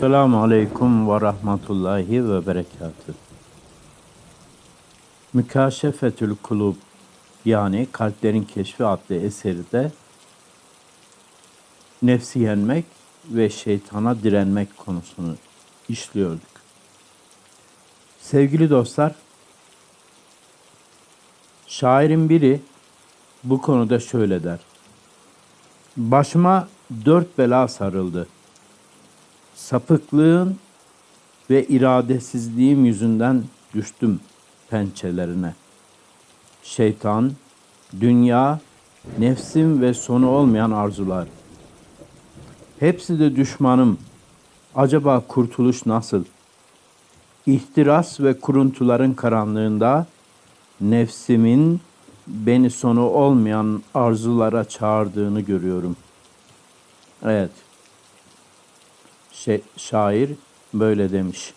Selamun Aleyküm ve Rahmetullahi ve Berekatü. Mükaşefetül Kulub yani Kalplerin Keşfi adlı eserde nefsi yenmek ve şeytana direnmek konusunu işliyorduk. Sevgili dostlar, şairin biri bu konuda şöyle der. Başıma dört bela sarıldı sapıklığın ve iradesizliğim yüzünden düştüm pençelerine. Şeytan, dünya, nefsim ve sonu olmayan arzular. Hepsi de düşmanım. Acaba kurtuluş nasıl? İhtiras ve kuruntuların karanlığında nefsimin beni sonu olmayan arzulara çağırdığını görüyorum. Evet, şair böyle demiş.